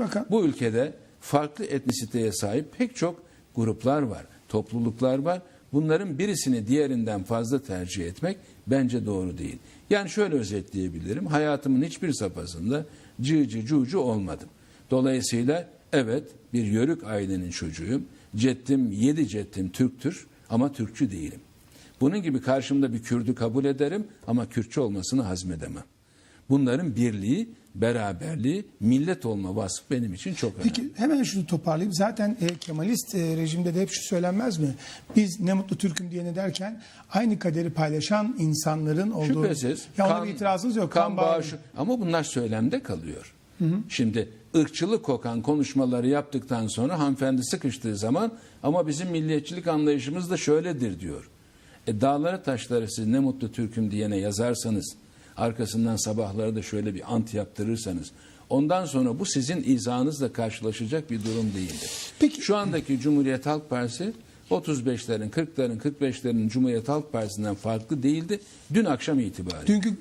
bakan. Bu ülkede farklı etnisiteye sahip pek çok gruplar var, topluluklar var. Bunların birisini diğerinden fazla tercih etmek bence doğru değil. Yani şöyle özetleyebilirim. Hayatımın hiçbir safhasında cığcı cucu olmadım. Dolayısıyla evet bir yörük ailenin çocuğuyum. Ceddim, yedi ceddim Türktür ama Türkçü değilim. Bunun gibi karşımda bir Kürdü kabul ederim ama Kürtçü olmasını hazmedemem. Bunların birliği, beraberliği, millet olma vasfı benim için çok önemli. Peki hemen şunu toparlayayım. Zaten e, Kemalist e, rejimde de hep şu söylenmez mi? Biz ne mutlu Türk'üm diyene derken aynı kaderi paylaşan insanların olduğu. Şüphesiz. Ya ona bir itirazınız yok. Kan Kan bağı-. Ama bunlar söylemde kalıyor. Şimdi ırkçılık kokan konuşmaları yaptıktan sonra hanımefendi sıkıştığı zaman ama bizim milliyetçilik anlayışımız da şöyledir diyor. E dağları taşları siz ne mutlu Türk'üm diyene yazarsanız arkasından sabahları da şöyle bir ant yaptırırsanız ondan sonra bu sizin izahınızla karşılaşacak bir durum değildir. Peki- Şu andaki Cumhuriyet Halk Partisi 35'lerin, 40'ların, 45'lerin Cumhuriyet Halk Partisi'nden farklı değildi. Dün akşam itibariyle. Dünkü